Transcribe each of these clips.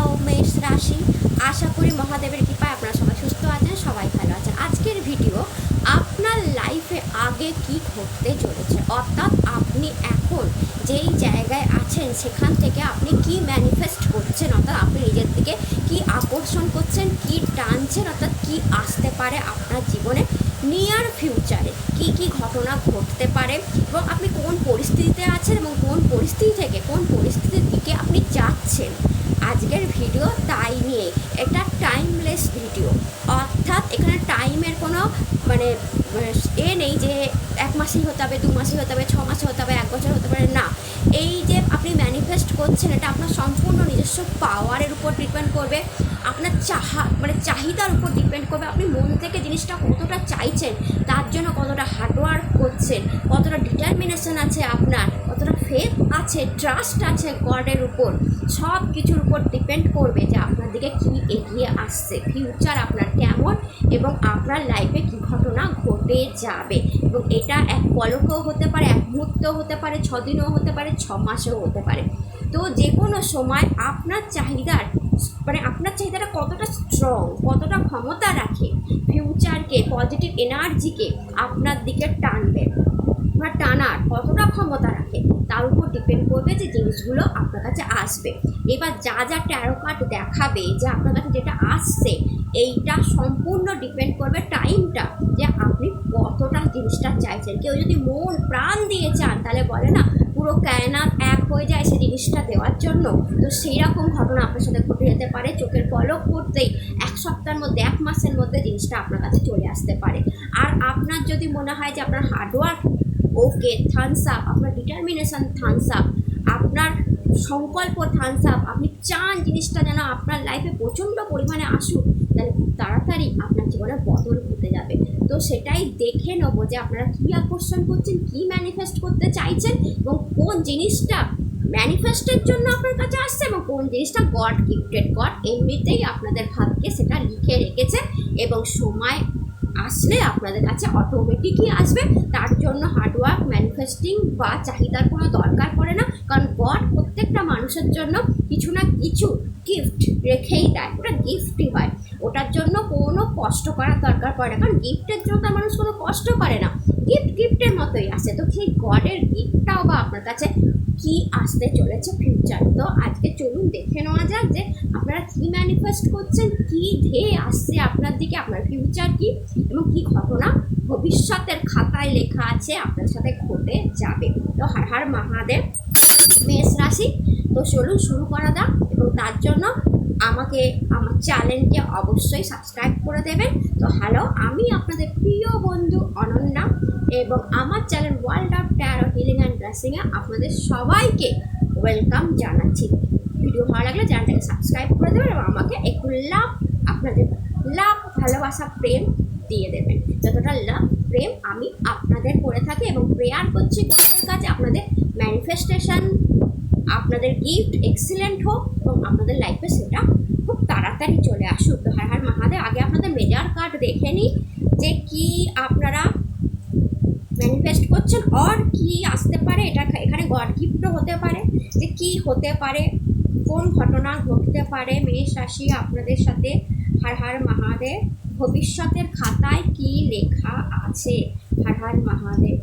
Hello মেষ রাশি। আশা করি মহাদেবের কৃপায় আপনারা সবাই সুস্থ আছেন, সবাই ভালো আছেন। আজকের ভিডিও, আপনার লাইফে আগে কি ঘটতে চলেছে? অর্থাৎ আপনি এখন যেই জায়গায় আছেন, সেখান থেকে আপনি কি ম্যানিফেস্ট করছেন? অর্থাৎ আপনি নিজের দিকে কি আকর্ষণ করছেন, কি টানছেন? অর্থাৎ কি আসতে পারে আপনার জীবনে নিয়ার ফিউচারে কি কি ঘটনা ঘটতে পারে? এবং আপনি কোন পরিস্থিতিতে আছেন এবং কোন পরিস্থিতি থেকে, কোন পরিস্থিতির দিকে আপনি যাচ্ছেন? আজকের ভিডিও তাই নিয়ে। এটা টাইমলেস ভিডিও অর্থাৎ এখানে টাইমের কোনো মানে এ নেই যে এক মাসেই হতে হবে, দু মাসেই হতে হবে, ছ মাসে হতে হবে, এক বছর হতে পারে না। এই যে আপনি ম্যানিফেস্ট করছেন, এটা আপনার সম্পূর্ণ নিজস্ব পাওয়ারের উপর ডিপেন্ড করবে। আপনার চাহা মানে চাহিদার উপর ডিপেন্ড করবে। আপনি মন থেকে জিনিসটা কতটা চাইছেন, তার জন্য কতটা হার্ডওয়ার্ক করছেন, কতটা ডিটারমিনেশন আছে আপনার, কতটা ফেথ আছে ট্রাস্ট আছে গডের উপর। সব কিছুর উপর ডিপেন্ড করবে যে আপনার দিকে কী এগিয়ে আসছে ফিউচার আপনার কেমন এবং আপনার লাইফে কী ঘটনা ঘটে যাবে। এবং এটা এক পলকেও হতে পারে, এক মুহূর্তেও হতে পারে ছ দিনও হতে পারে ছ মাসেও হতে পারে। তো যে কোনো সময় আপনার চাহিদার মানে আপনার চাহিদাটা কতটা স্ট্রং কতটা ক্ষমতা রাখে ফিউচারকে পজিটিভ এনার্জিকে আপনার দিকে টানবে। বা টানার কতটা ক্ষমতা রাখে। তার উপর ডিপেন্ড করবে যে জিনিসগুলো আপনার কাছে আসবে। এবার যা যা ট্যারো কার্ড দেখাবে যে আপনার কাছে যেটা আসছে, এইটা সম্পূর্ণ ডিপেন্ড করবে টাইমটা যে আপনি কতটা জিনিসটা চাইছেন। কেউ যদি মন, প্রাণ দিয়ে চান, তাহলে বলে না, পুরো কায়নাত এক হয়ে যায় সে জিনিসটা দেওয়ার জন্য। তো সেই রকম ঘটনা আপনার সাথে ঘটে যেতে পারে, চোখের পলক করতেই এক সপ্তাহের মধ্যে, এক মাসের মধ্যে জিনিসটা আপনার কাছে চলে আসতে পারে। আর আপনার যদি মনে হয় যে আপনার hard work okay thumbs up আপনার ডিটারমিনেশন থামস আপ আপনার সংকল্প থামস আপ আপনি চান জিনিসটা যেন আপনার লাইফে প্রচণ্ড পরিমাণে আসুক, তাহলে খুব তাড়াতাড়ি আপনার জীবনে বদল হতে যাবে। তো সেটাই দেখে নেব যে আপনারা কী আকর্ষণ করছেন, কী ম্যানিফেস্ট করতে চাইছেন এবং কোন জিনিসটা ম্যানিফেস্টের জন্য আপনার কাছে আসছে এবং কোন জিনিসটা গড গিফটেড গড এমনিতেই আপনাদের ভাগ্যে সেটা লিখে রেখেছে এবং সময় আসলে আপনাদের কাছে অটোমেটিকই আসবে। তার জন্য হার্ডওয়ার্ক ম্যানিফেস্টিং বা চাহিদার কোনো দরকার পড়ে না। কারণ গড প্রত্যেকটা মানুষের জন্য কিছু না কিছু গিফট রেখেই দেয়। ওটা গিফটই হয়। ওটার জন্য কোনো কষ্ট করার দরকার পড়ে না। কারণ গিফটের জন্য তার মানুষ কোনো কষ্ট করে না। গিফট গিফটের মতোই আসে তো সেই গডের গিফটটাও বা আপনার কাছে কি আসতে চলেছে ফিউচার তো আজকে চলুন দেখে নেওয়া যাক যে আপনারা কি ম্যানিফেস্ট করছেন, কি ধেয়ে আসছে আপনার দিকে, আপনার ফিউচার কি এবং কি ঘটনা ভবিষ্যতের খাতায় লেখা আছে, আপনার সাথে ঘটে যাবে। তো হার হার মহাদেব, মেষ রাশি। তো চলুন শুরু করা যাক এবং তার জন্য আমাকে আমার চ্যানেলকে অবশ্যই সাবস্ক্রাইব করে দেবেন। তো হ্যালো আমি আপনাদের প্রিয় বন্ধু অনন্যা। এবং আমার channel world of tarot healing and ড্রেসিংয়ে আপনাদের সবাইকে ওয়েলকাম জানাচ্ছি। ভিডিও ভালো লাগলে চ্যানেলটাকে সাবস্ক্রাইব করে দেবেন এবং আমাকে একটু লাভ আপনাদের লাভ ভালোবাসা, প্রেম দিয়ে দেবেন। যতটা লাভ প্রেম আমি আপনাদের করে থাকি এবং প্রেয়ার করছি তোমাদের কাছে আপনাদের ম্যানিফেস্টেশন আপনাদের গিফট এক্সিলেন্ট হোক এবং আপনাদের লাইফে সেটা খুব তাড়াতাড়ি চলে আসুক। হার হার মহাদেব, আগে আপনাদের মেজার কার্ড দেখে নিই যে কি আপনারা ম্যানিফেস্ট করছেন আর কি আসতে পারে, এটা এখানে গড গিফটও হতে পারে, যে কি হতে পারে, কোন ঘটনা ঘটতে পারে, মেষ রাশি আপনাদের সাথে, হার হার মহাদেব, ভবিষ্যতের খাতায় কি লেখা আছে? Har Har Mahadev.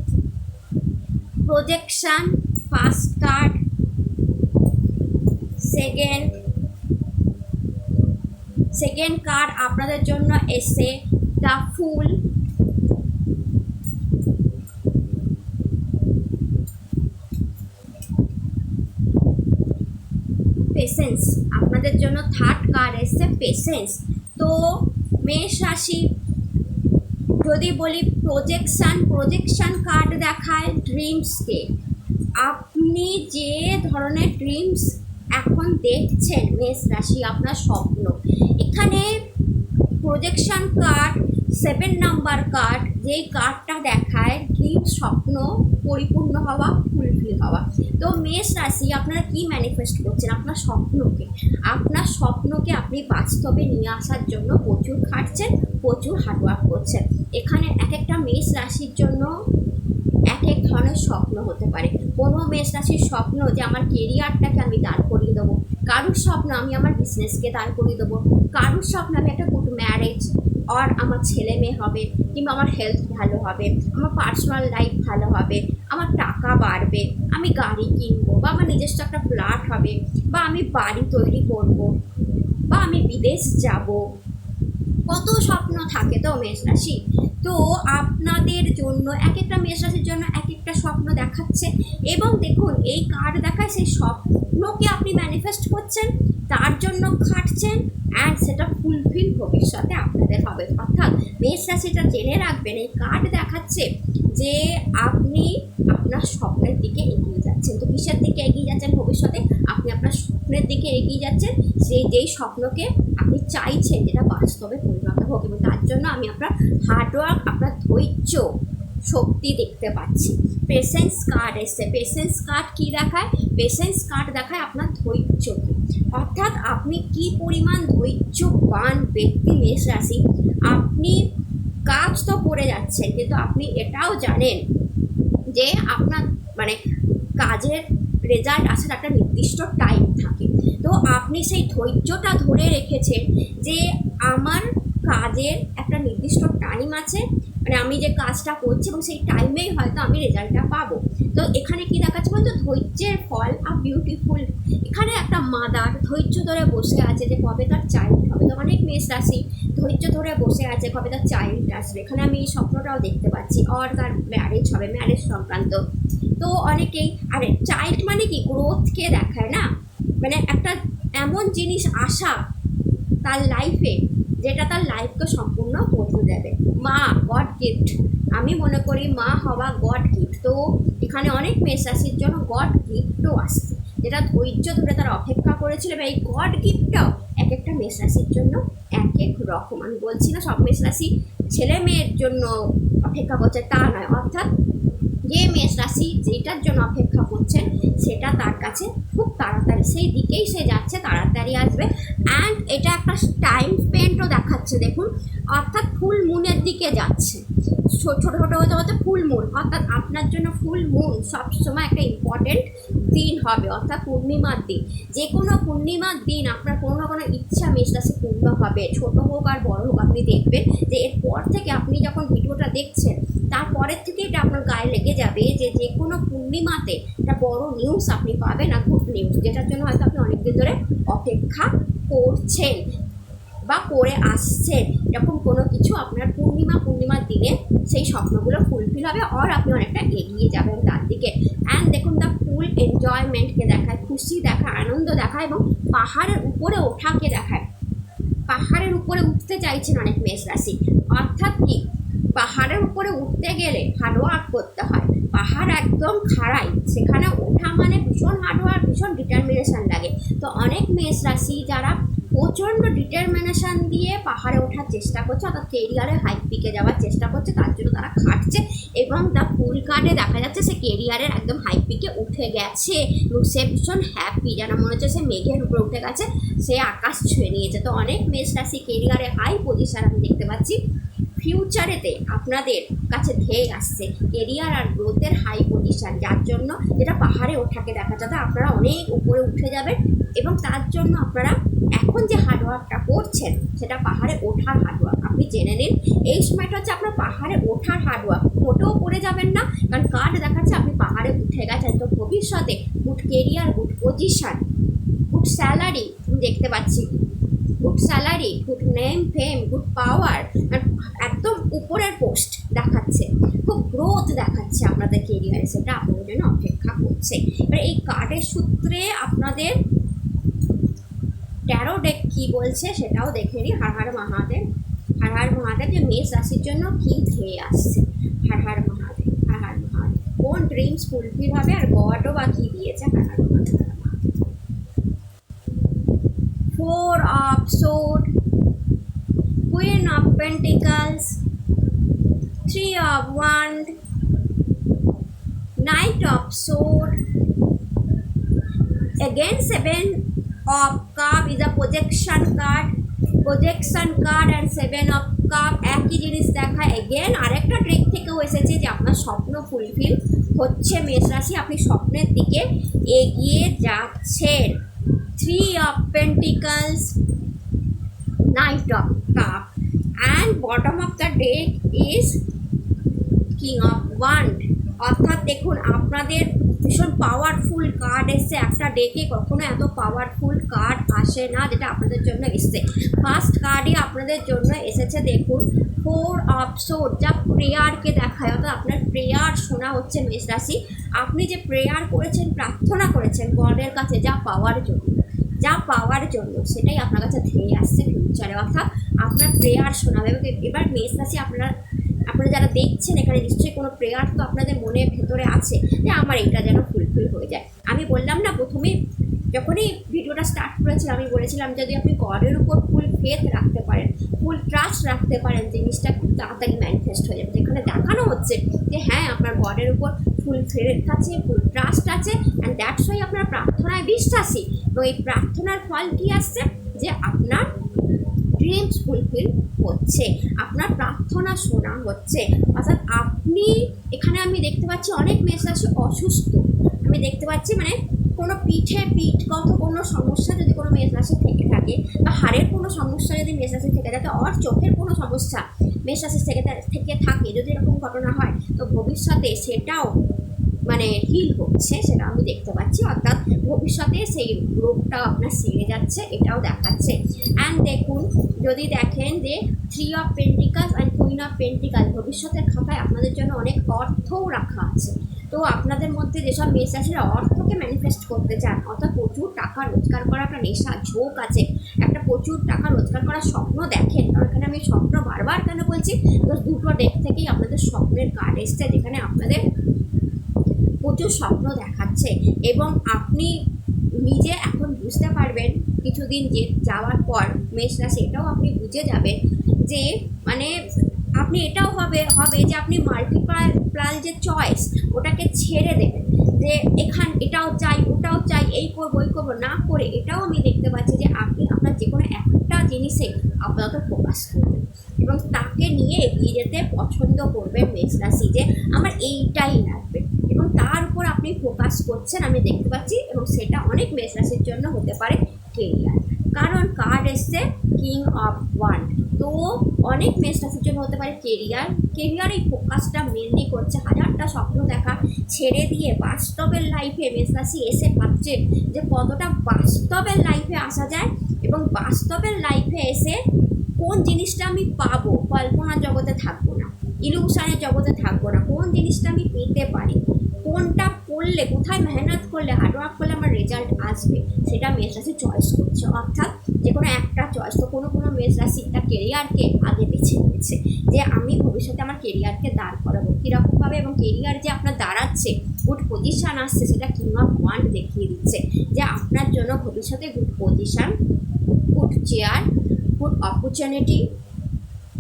Projection first card second second card আপনাদের জন্য এসে দ্য ফুল পেশেন্স আপনাদের জন্য থার্ড কার্ড এসছে পেশেন্স তো মেষ রাশি, যদি বলি প্রজেকশান প্রজেকশান কার্ড দেখায় ড্রিমসকে আপনি যে ধরনের ড্রিমস এখন দেখছেন মেষ রাশি, আপনার স্বপ্ন, এখানে projection card seven number card যেই কার্ডটা দেখায় ড্রিম স্বপ্ন পরিপূর্ণ হওয়া ফুলফিল হওয়া। তো মেষ রাশি, আপনারা কি ম্যানিফেস্ট করছেন আপনার স্বপ্নকে? আপনার স্বপ্নকে আপনি বাস্তবে নিয়ে আসার জন্য প্রচুর খাটছেন, প্রচুর হার্ডওয়ার্ক করছেন। এখানে এক একটা মেষ রাশির জন্য এক এক ধরনের স্বপ্ন হতে পারে। কোনো মেষ রাশির স্বপ্ন যে আমার কেরিয়ারটাকে আমি দাঁড় করিয়ে দেবো, কারুর স্বপ্ন আমি আমার বিজনেসকে দাঁড় করিয়ে দেবো, কারুর স্বপ্ন আমি একটা গুড ম্যারেজ আর আমার ছেলে মেয়ে হবে কিংবা আমার হেলথ ভালো হবে, আমার পার্সোনাল লাইফ ভালো হবে, আমার টাকা বাড়বে, আমি গাড়ি কিনবো বা আমার নিজস্ব একটা ফ্ল্যাট হবে বা আমি বাড়ি তৈরি করব বা আমি বিদেশ যাব। কত স্বপ্ন থাকে তো মেষ রাশি? তো আপনাদের জন্য এক একটা মেষ রাশির জন্য এক একটা স্বপ্ন দেখাচ্ছে এবং দেখুন এই কার্ড দেখায় সেই স্বপ্নকে আপনি ম্যানিফেস্ট করছেন, তার জন্য খাটছেন অ্যান্ড সেটা ফুলফিল ভবিষ্যতে আপনাদের হবে। অর্থাৎ মেষ রাশিটা জেনে রাখবেন, এই কার্ড দেখাচ্ছে যে আপনি আপনার স্বপ্নের দিকে এগিয়ে যাচ্ছেন। তো কিসের দিকে এগিয়ে যাচ্ছেন? ভবিষ্যতে আপনি আপনার স্বপ্নের দিকে এগিয়ে যাচ্ছেন। সেই যেই স্বপ্নকে আপনি চাইছেন, যেটা বাস্তবে পরিণত হোক এবং তার জন্য আমি আপনার হার্ডওয়ার্ক আপনার ধৈর্য শক্তি দেখতে পাচ্ছি। পেশেন্স কার্ড এসছে। পেশেন্স কার্ড কি দেখায়? পেশেন্স কার্ড দেখায় আপনার ধৈর্যকে অর্থাৎ আপনি কি পরিমাণ ধৈর্যবান ব্যক্তি মেষ রাশি? আপনি কাজ তো করে যাচ্ছেন, কিন্তু আপনি এটাও জানেন যে আপনার মানে কাজের রেজাল্ট আসার একটা নির্দিষ্ট টাইম থাকে। তো আপনি সেই ধৈর্যটা ধরে রেখেছেন যে আমার কাজের একটা নির্দিষ্ট টাইম আছে মানে আমি যে কাজটা করছি এবং সেই টাইমেই হয়তো আমি রেজাল্টটা পাবো। তো এখানে কি দেখাচ্ছে বলতো? ধৈর্যের ফল আর বিউটিফুল এখানে একটা মাদার ধৈর্য ধরে বসে আছে যে কবে তার চাইল্ড হবে। তো অনেক মেষ রাশি ধৈর্য ধরে বসে আছে কবে তার চাইল্ড আসবে। এখানে আমি এই স্বপ্নটাও দেখতে পাচ্ছি। অর তার ম্যারেজ হবে ম্যারেজ সংক্রান্ত। তো অনেকেই, আরে চাইল্ড মানে কি? গ্রোথকে দেখায় না? মানে একটা এমন জিনিস আসা তার লাইফে যেটা তার লাইফকে সম্পূর্ণ বদলে দেবে। মা গড গিফট আমি মনে করি মা হওয়া গড গিফট তো এখানে অনেক রাশির জন্য গড গিফটও আসছে। যেটা ধৈর্য ধরে তারা অপেক্ষা করেছিল এই গড গিফটটাও এক একটা মেষ জন্য এক এক রকম। আমি বলছি না সব মেষ ছেলে মেয়ের জন্য অপেক্ষা করছে, তা নয়। অর্থাৎ যে মেষ রাশি যেটার জন্য অপেক্ষা করছেন সেটা তার কাছে খুব তাড়াতাড়ি, সেই দিকেই সে যাচ্ছে, তাড়াতাড়ি আসবে। অ্যান্ড এটা একটা টাইম স্পেন্টও দেখাচ্ছে, দেখুন। অর্থাৎ ফুল মুনের দিকে যাচ্ছে। ছোট ছোটো হতে হতে ফুল মুন অর্থাৎ আপনার জন্য ফুল মুন সবসময় একটা ইম্পর্টেন্ট দিন হবে, অর্থাৎ পূর্ণিমার দিন। যে কোনো পূর্ণিমার দিন আপনার কোনো না কোনো ইচ্ছা মেষ রাশি পূর্ণ হবে, ছোট হোক আর বড় হোক, আপনি দেখবেন যে এরপর থেকে আপনি যখন ভিডিওটা দেখছেন, তারপরের থেকে এটা আপনার গায়ে লেগে যাবে যে যে কোনো পূর্ণিমাতে একটা বড় নিউজ আপনি পাবেন, আর গুড নিউজ যেটার জন্য হয়তো আপনি অনেকদিন ধরে অপেক্ষা করছেন। বা করে আসছেন এরকম কোনো কিছু আপনার পূর্ণিমা, পূর্ণিমার দিনে সেই স্বপ্নগুলো ফুলফিল হবে আর আপনি অনেকটা এগিয়ে যাবেন তার দিকে। অ্যান্ড দেখুন দ্য ফুল এনজয়মেন্টকে দেখায়, খুশি দেখায়, আনন্দ দেখায় এবং পাহাড়ের উপরে ওঠাকে দেখায়। পাহাড়ের উপরে উঠতে চাইছেন অনেক মেষ রাশি। অর্থাৎ কি? পাহাড়ের উপরে উঠতে গেলে হার্ডওয়ার্ক করতে হয়। পাহাড় একদম খাড়াই, সেখানে ওঠা মানে ভীষণ হার্ডওয়ার্ক ভীষণ ডিটারমিনেশন লাগে। তো অনেক মেষ রাশি যারা প্রচণ্ড ডিটারমিনেশন দিয়ে পাহাড়ে ওঠার চেষ্টা করছে, অর্থাৎ কেরিয়ারে হাই পিকে যাওয়ার চেষ্টা করছে, তার জন্য তারা খাটছে এবং তার ফুল কার্ডে দেখা যাচ্ছে সে কেরিয়ারের একদম হাই পিকে উঠে গেছে। এবং সে ভীষণ হ্যাপি যেন মনে হচ্ছে সে মেঘের উপরে উঠে গেছে, সে আকাশ ছুঁয়ে নিয়েছে। তো অনেক মেষ রাশি কেরিয়ারে হাই পজিশন আমি দেখতে পাচ্ছি। ফিউচারেতে আপনাদের কাছে ধেয়ে আসছে কেরিয়ার আর গ্রোথের হাই পজিশন যার জন্য যেটা পাহাড়ে ওঠাকে দেখা যাতে আপনারা অনেক উপরে উঠে যাবেন এবং তার জন্য আপনারা এখন যে হার্ডওয়ার্কটা করছেন, সেটা পাহাড়ে ওঠার হার্ডওয়ার্ক আপনি জেনে নিন, এই সময়টা হচ্ছে আপনার পাহাড়ে ওঠার হার্ডওয়ার্ক মোটেও পড়ে যাবেন না, কারণ কার্ড দেখাচ্ছে আপনি পাহাড়ে উঠে গেছেন। তো ভবিষ্যতে good career good position good salary দেখতে পাচ্ছি। Good salary good name fame good power একদম উপরের পোস্ট দেখাচ্ছে। খুব গ্রোথ দেখাচ্ছে আপনাদের কেরিয়ারে সেটা আপনাদের জন্য অপেক্ষা করছে। এবার এই কার্ডের সূত্রে আপনাদের ট্যারো ডেক কী বলছে সেটাও দেখে নিই হার হার মহাদেব। হার হার মহাদেব যে মেষ রাশির জন্য কী ধেয়ে আসছে। হার হার মহাদেব, হার হার মহাদেব। কোন ড্রিমস ফুলফিল হবে আর গডও বা কী দিয়েছে? Har Har Mahadev. Four of sword queen of pentacles, three of wand knight of sword again seven of cup is a projection card projection card and seven of cup একই জিনিস দেখায় again আরেকটা trek থেকেও এসেছে যে আপনার স্বপ্ন fulfil হচ্ছে, মেষ রাশি আপনি স্বপ্নের দিকে এগিয়ে যাচ্ছেন। Three of pentacles, knight of cup and bottom of the deck is king of wand অর্থাৎ দেখুন, আপনাদের ভীষণ পাওয়ারফুল কার্ড এসছে। একটা ডেকে কখনো এত পাওয়ারফুল কার্ড আসে না, যেটা আপনাদের জন্য এসছে। ফার্স্ট কার্ডই আপনাদের জন্য এসেছে, দেখুন ফোর অফ সোর যা প্রেয়ারকে দেখায়। অর্থাৎ আপনার প্রেয়ার শোনা হচ্ছে মেষ রাশি। আপনি যে প্রেয়ার করেছেন, প্রার্থনা করেছেন গডের কাছে, যা পাওয়ার জন্য, যা পাওয়ার জন্য, সেটাই আপনার কাছে ধেয়ে আসছে ফিউচারে অর্থাৎ আপনার প্রেয়ার শোনাবে। এবার মেষ রাশি আপনারা আপনারা যারা দেখছেন এখানে নিশ্চয়ই কোনো প্রেয়ার তো আপনাদের মনের ভেতরে আছে যে আমার এটা যেন ফুলফিল হয়ে যায়। আমি বললাম না প্রথমে যখনই ভিডিওটা স্টার্ট করেছিলাম, আমি বলেছিলাম যদি আপনি গডের উপর ফুল ফেথ রাখতে পারেন ফুল ট্রাস্ট রাখতে পারেন, জিনিসটা খুব তাড়াতাড়ি ম্যানিফেস্ট হয়ে যাবে। যেখানে দেখানো হচ্ছে যে হ্যাঁ আপনার গডের উপর ফুল ফেথ আছে ফুল ট্রাস্ট আছে অ্যান্ড দ্যাটস ওয়াই আপনার প্রার্থনায় বিশ্বাসী। তো এই প্রার্থনার ফল কী আসছে? যে আপনার ড্রিমস ফুলফিল হচ্ছে। আপনার প্রার্থনা শোনা হচ্ছে। অর্থাৎ আপনি, এখানে আমি দেখতে পাচ্ছি অনেক মেষ রাশি অসুস্থ। আমি দেখতে পাচ্ছি মানে কোনো পিঠে পিঠগত কোনো সমস্যা যদি কোনো মেষ রাশি থেকে থাকে, বা হাড়ের কোনো সমস্যা যদি মেষ রাশি থেকে থাকে, অর চোখের কোনো সমস্যা মেষ রাশি থেকে থেকে থাকে, যদি এরকম ঘটনা হয়, তো ভবিষ্যতে সেটাও মানে হিল হচ্ছে সেটা আমি দেখতে পাচ্ছি, অর্থাৎ ভবিষ্যতে সেই রোগটাও আপনার সেরে যাচ্ছে, এটাও দেখাচ্ছে। অ্যান্ড দেখুন, যদি দেখেন যে three of pentacle and queen of pentacle ভবিষ্যতের খাতায় আপনাদের জন্য অনেক অর্থও রাখা আছে। তো আপনাদের মধ্যে যেসব মেষরাশিরা অর্থকে ম্যানিফেস্ট করতে চান, অর্থাৎ প্রচুর টাকা রোজগার করা একটা নেশা, ঝোঁক আছে, একটা প্রচুর টাকা রোজগার করার স্বপ্ন দেখেন, কারণ এখানে আমি স্বপ্ন বারবার কেন বলছি? বিকজ দুটো ডেক থেকেই আপনাদের স্বপ্নের কার্ড এসছে, যেখানে আপনাদের প্রচুর স্বপ্ন দেখাচ্ছে এবং আপনি নিজে এখন বুঝতে পারবেন কিছুদিন যে যাওয়ার পর মেষ রাশি, এটাও আপনি বুঝে যাবেন যে মানে আপনি এটাও হবে হবে যে আপনি মাল্টিপ্লাল প্লাল যে চয়েস ওটাকে ছেড়ে দেবেন। যে এখান, এটাও চাই, ওটাও চাই, এই করব, ওই করব, না করে এটাও আমি দেখতে পাচ্ছি যে আপনি আপনার যে কোনো একটা জিনিসে আপাতত ফোকাস করবেন এবং তাকে নিয়ে এগিয়ে যেতে পছন্দ করবেন মেষ রাশি যে, আমার এইটাই লাগবে। তার উপর আপনি ফোকাস করছেন, আমি দেখতে পাচ্ছি, এবং সেটা অনেক মেষ রাশির জন্য হতে পারে কেরিয়ার কারণ কার্ড এসছে কিং অফ ওয়ান তো অনেক মেষ রাশির জন্য হতে পারে কেরিয়ার কেরিয়ার এই ফোকাসটা মেনলি করছে হাজারটা স্বপ্ন দেখা ছেড়ে দিয়ে বাস্তবের লাইফে মেষ রাশি এসে ভাবছে যে কতটা বাস্তবের লাইফে আসা যায় এবং বাস্তবের লাইফে এসে কোন জিনিসটা আমি পাবো? কল্পনার জগতে থাকব না। ইলুশনের জগতে থাকব না। কোন জিনিসটা আমি পেতে পারি? কোনটা করলে, কোথায় মেহনত করলে হার্ডওয়ার্ক করলে আমার রেজাল্ট আসবে, সেটা মেষ রাশি চয়েস করছে। অর্থাৎ যে কোনো একটা চয়েস তো কোনো কোনো মেষ রাশি তার কেরিয়ারকে আগে বেছে নিয়েছে, যে আমি ভবিষ্যতে আমার কেরিয়ারকে দাঁড় করাবো। কীরকমভাবে এবং কেরিয়ার যে আপনার দাঁড়াচ্ছে গুড পজিশান আসছে, সেটা কিং অফ ওয়ান্ড দেখিয়ে দিচ্ছে, যে আপনার জন্য ভবিষ্যতে good position good chair good opportunity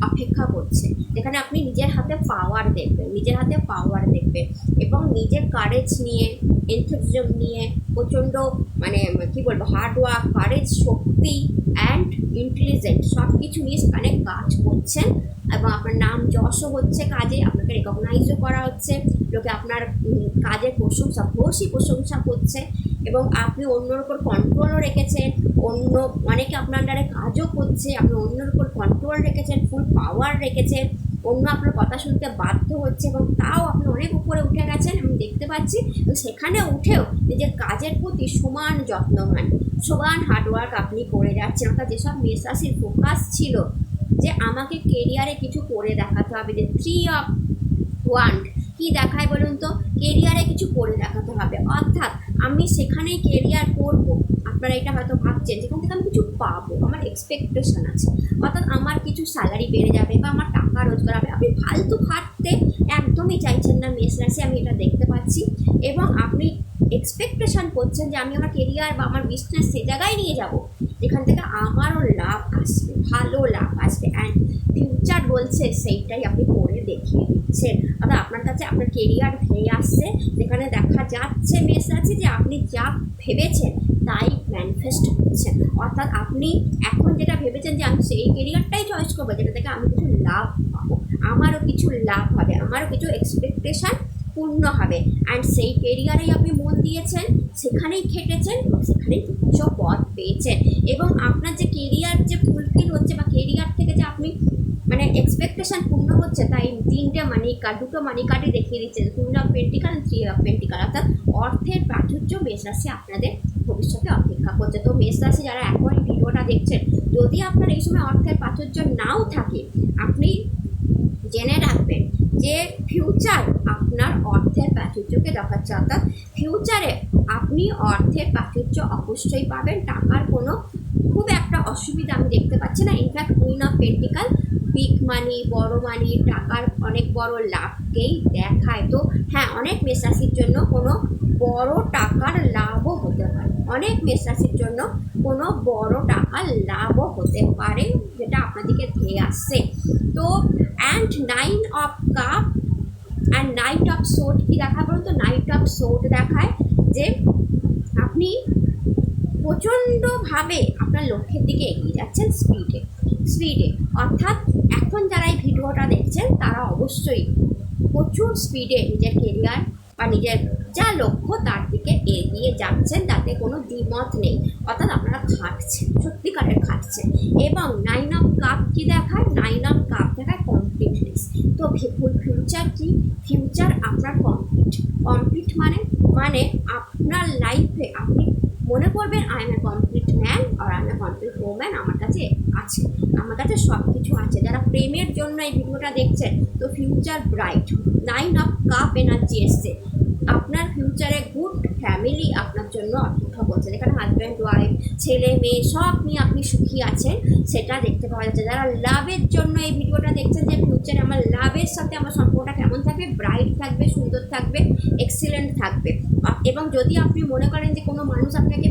অপেক্ষা করছে। যেখানে আপনি নিজের হাতে পাওয়ার দেখবেন, নিজের হাতে পাওয়ার দেখবেন এবং নিজের কারেজ নিয়ে এনথুজিজম নিয়ে, প্রচণ্ড মানে কী বলব হার্ডওয়ার্ক কারেজ শক্তি অ্যান্ড ইন্টেলিজেন্ট সব কিছু নিয়ে সেখানে কাজ করছেন এবং আপনার নাম যশও হচ্ছে কাজে, আপনাকে রেকগনাইজও করা হচ্ছে। লোকে আপনার কাজের প্রশংসা ভূয়সী প্রশংসা করছে। এবং আপনি অন্যর উপর কন্ট্রোলও রেখেছেন, অন্য অনেকে আপনার দ্বারা কাজও করছে, আপনি অন্যের উপর কন্ট্রোল রেখেছেন ফুল পাওয়ার রেখেছেন, অন্য আপনার কথা শুনতে বাধ্য হচ্ছে এবং তাও আপনি অনেক উপরে উঠে গেছেন আমি দেখতে পাচ্ছি সেখানে উঠেও নিজের কাজের প্রতি সমান যত্নবান সমান হার্ডওয়ার্ক আপনি করে যাচ্ছেন, অর্থাৎ যেসব মেষ রাশির ফোকাস ছিল যে আমাকে কেরিয়ারে কিছু করে দেখাতে হবে, যে থ্রি অফ ওয়ান্ড কি দেখায় বলুন তো? কেরিয়ারে কিছু করে দেখাতে হবে। অর্থাৎ আমি সেখানেই কেরিয়ার করব। আপনারা এটা হয়তো ভাবছেন, যেখান থেকে আমি কিছু পাবো। আমার এক্সপেকটেশন আছে। অর্থাৎ আমার কিছু স্যালারি বেড়ে যাবে বা আমার টাকা রোজগার হবে। আপনি ফালতু খাটতে একদমই চাইছেন না। মেস রাশি আমি এটা দেখতে পাচ্ছি। এবং আপনি এক্সপেকটেশন করছেন যে আমি আমার কেরিয়ার বা আমার বিজনেস সে জায়গায় নিয়ে যাব। যেখান থেকে আমারও লাভ আসবে, ভালো লাভ আসবে। অ্যান্ড ফিউচার বলছে, সেইটাই আপনি করে দেখিয়ে দিচ্ছেন। অর্থাৎ আপনার কাছে আপনার কেরিয়ার ধেয়ে আসছে, যেখানে দেখা যাচ্ছে মেস আছে যে আপনি যা ভেবেছেন তাই ম্যানিফেস্ট হচ্ছে। অর্থাৎ আপনি এখন যেটা ভেবেছেন যে আমি সেই কেরিয়ারটাই চয়েস করব, যেটা থেকে আমি কিছু লাভ পাবো। আমারও কিছু লাভ হবে, আমারও কিছু এক্সপেকটেশন পূর্ণ হবে। অ্যান্ড সেই কেরিয়ারেই আপনি মন দিয়েছেন, সেখানেই খেটেছেন এবং সেখানেই উচ্চ পদ পেয়েছেন। এবং আপনার যে কেরিয়ার যে ফুলফিল হচ্ছে বা কেরিয়ার থেকে যে আপনি মানে এক্সপেকটেশন পূর্ণ হচ্ছে তাই তিনটে মানি কার্ড দুটো মানি কার্ডই দেখিয়ে দিচ্ছে queen of pentacle three of pentacle অর্থাৎ অর্থের প্রাচুর্য মেষ রাশি আপনাদের ভবিষ্যতে অপেক্ষা করছে। তো মেষ রাশি যারা এখন ভিডিওটা দেখছেন, যদি আপনার এই সময় অর্থের প্রাচুর্য নাও থাকে, আপনি জেনে রাখবেন যে ফিউচার আপনার অর্থের প্রাচুর্যকে দেখাচ্ছে অর্থাৎ ফিউচারে আপনি অর্থের প্রাচুর্য অবশ্যই পাবেন। টাকার কোনো খুব একটা অসুবিধা আমি দেখতে পাচ্ছি না। In fact queen of pentacle big money বড় মানি টাকার অনেক বড় লাভকেই দেখায়। তো হ্যাঁ অনেক রাশির জন্য কোনো বড় টাকার লাভও হতে পারে। অনেক রাশির জন্য কোনো বড় টাকার লাভও হতে পারে, যেটা আপনাদেরকে ধেয়ে আসছে। তো and nine of cup and knight of sword কি দেখায় বলুন তো? নাইট অফ সোট দেখায় যে আপনি প্রচণ্ডভাবে আপনার লক্ষ্যের দিকে এগিয়ে যাচ্ছেন স্পিডে স্পিডে অর্থাৎ এখন যারা এই ভিডিওটা দেখছেন, তারা অবশ্যই প্রচুর স্পিডে নিজের কেরিয়ার বা নিজের যা লক্ষ্য, তার দিকে এগিয়ে যাচ্ছেন, তাতে কোনো দ্বিমত নেই। অর্থাৎ আপনারা খাটছেন, সত্যিকারের খাটছেন। এবং নাইন অফ কাপ কি দেখায়? নাইন অফ কাপ দেখায় কমপ্লিটনেস তো ফিউচার কি? ফিউচার আপনার কমপ্লিট কমপ্লিট মানে মানে আপনার লাইফে আপনি মনে করবেন I am a complete man R I am a complete woman আমার কাছে আছে। আমার কাছে সব কিছু আছে। যারা প্রেমের জন্য এই ভিডিওটা দেখছেন তো future bright nine of cup energy এসছে। আপনার ফিউচারে গুড ফ্যামিলি আপনার জন্য অপেক্ষা করছে যেখানে হাজব্যান্ড ওয়াইফ ছেলে, মেয়ে, সব নিয়ে আপনি সুখী আছেন, সেটা দেখতে পাওয়া যাচ্ছে। যারা লাভের জন্য এই ভিডিওটা দেখছেন যে ফিউচারে আমার লাভের সাথে আমার সম্পর্কটা কেমন থাকবে ব্রাইট থাকবে, সুন্দর থাকবে এক্সিলেন্ট থাকবে। এবং যদি আপনি মনে করেন যে কোনো মানুষ আপনাকে,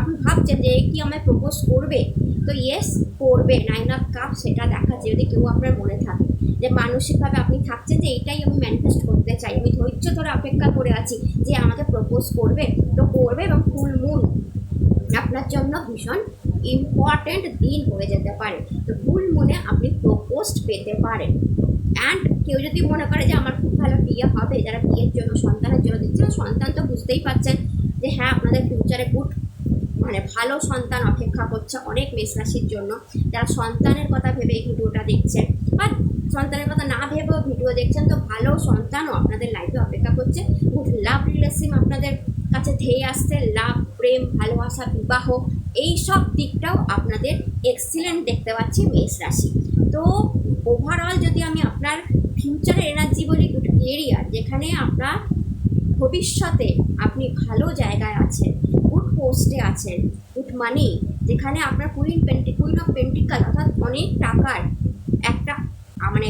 আপনি ভাবছেন যে কি আমায় প্রপোজ করবে তো ইয়েস করবে। নাইন অফ কাপ সেটা দেখাচ্ছে যদি কেউ আপনার মনে থাকে। যে মানসিকভাবে আপনি থাকছেন যে এইটাই আমি ম্যানিফেস্ট করতে চাই। আমি ধৈর্য ধরে অপেক্ষা করে আছি যে আমাকে প্রপোজ করবে। তো করবে এবং ফুল মুন আপনার জন্য ভীষণ ইম্পর্ট্যান্ট দিন হয়ে যেতে পারে। তো ফুল মুনে আপনি প্রপোজ পেতে পারেন। অ্যান্ড কেউ যদি মনে করে যে আমার খুব ভালো বিয়ে হবে, যারা বিয়ের জন্য, সন্তানের জন্য দিচ্ছেন সন্তান তো বুঝতেই পারছেন যে হ্যাঁ আপনাদের ফিউচারে গুড মানে ভালো সন্তান অপেক্ষা করছে অনেক মেষ রাশির জন্য। যারা সন্তানের কথা ভেবে এই ভিডিওটা দেখছেন বা সন্তানের কথা না ভেবেও ভিডিও দেখছেন, তো ভালো সন্তানও আপনাদের লাইফে অপেক্ষা করছে। গুড লাভ রিলেশন আপনাদের কাছে ধেয়ে আসছে। লাভ, প্রেম, ভালোবাসা, বিবাহ, এই সব দিকটাও আপনাদের এক্সিলেন্ট দেখতে পাচ্ছি মেষ রাশি তো ওভারঅল যদি আমি আপনার ফিউচারের এনার্জি বলি কেরিয়ার যেখানে আপনার ভবিষ্যতে আপনি ভালো জায়গায় আছেন। পোস্টে আছেন। গুড মানি যেখানে আপনার কুইন পেন্টি কুইন অফ পেন্টিকাল অর্থাৎ অনেক টাকার একটা মানে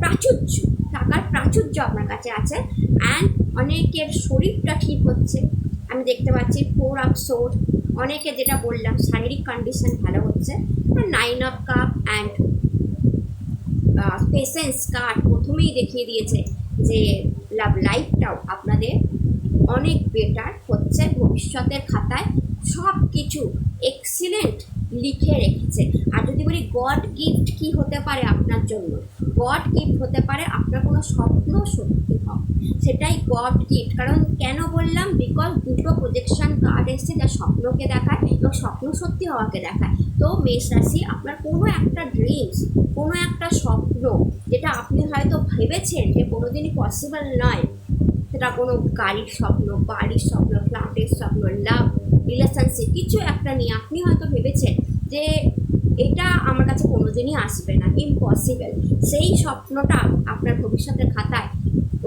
প্রাচুর্য, টাকার প্রাচুর্য আপনার কাছে আছে। অ্যান্ড অনেকের শরীরটা ঠিক হচ্ছে। আমি দেখতে পাচ্ছি ফোর অফ সোর অনেকে যেটা বললাম, শারীরিক কন্ডিশন ভালো হচ্ছে। Nine of cup and patience card প্রথমেই দেখিয়ে দিয়েছে যে লাভ লাইফটাও আপনাদের অনেক বেটার হচ্ছে ভবিষ্যতের খাতায়। সব কিছু এক্সিলেন্ট লিখে রেখেছে। আর যদি বলি গড গিফট কি হতে পারে আপনার জন্য? গড গিফট হতে পারে আপনার কোনো স্বপ্ন সত্যি হয় সেটাই গড গিফট কারণ কেন বললাম? বিকজ দুটো প্রজেকশন কার্ড এসছে যা স্বপ্নকে দেখায় এবং স্বপ্ন সত্যি হওয়াকে দেখায়। তো মেষ রাশি, আপনার কোনো একটা ড্রিমস কোনো একটা স্বপ্ন যেটা আপনি হয়তো ভেবেছেন যে কোনোদিনই পসিবল নয় সেটা কোনো গাড়ির স্বপ্ন, বাড়ির স্বপ্ন ফ্ল্যাটের স্বপ্ন লাভ রিলেশনশিপ কিছু একটা নিয়ে আপনি হয়তো ভেবেছেন যে এটা আমার কাছে কোনোদিনই আসবে না ইম্পসিবল সেই স্বপ্নটা আপনার ভবিষ্যতের খাতায়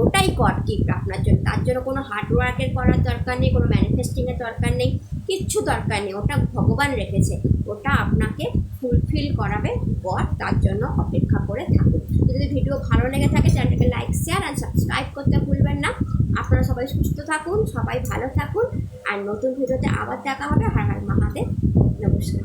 ওটাই গড গিফট আপনার জন্য। তার জন্য কোনো হার্ডওয়ার্কের করার দরকার নেই, কোনো ম্যানিফেস্টিংয়ের দরকার নেই, কিচ্ছু দরকার নেই। ওটা ভগবান রেখেছে। ওটা আপনাকে ফুলফিল করাবে গড তার জন্য অপেক্ষা করে থাকুন। যদি ভিডিও ভালো লেগে থাকে, চ্যানেলটাকে লাইক শেয়ার আর সাবস্ক্রাইব করতে ভুলবেন না। আপনারা সবাই সুস্থ থাকুন, সবাই ভালো থাকুন, আর নতুন ভিডিওতে আবার দেখা হবে। হার হার মহাদেব। নমস্কার।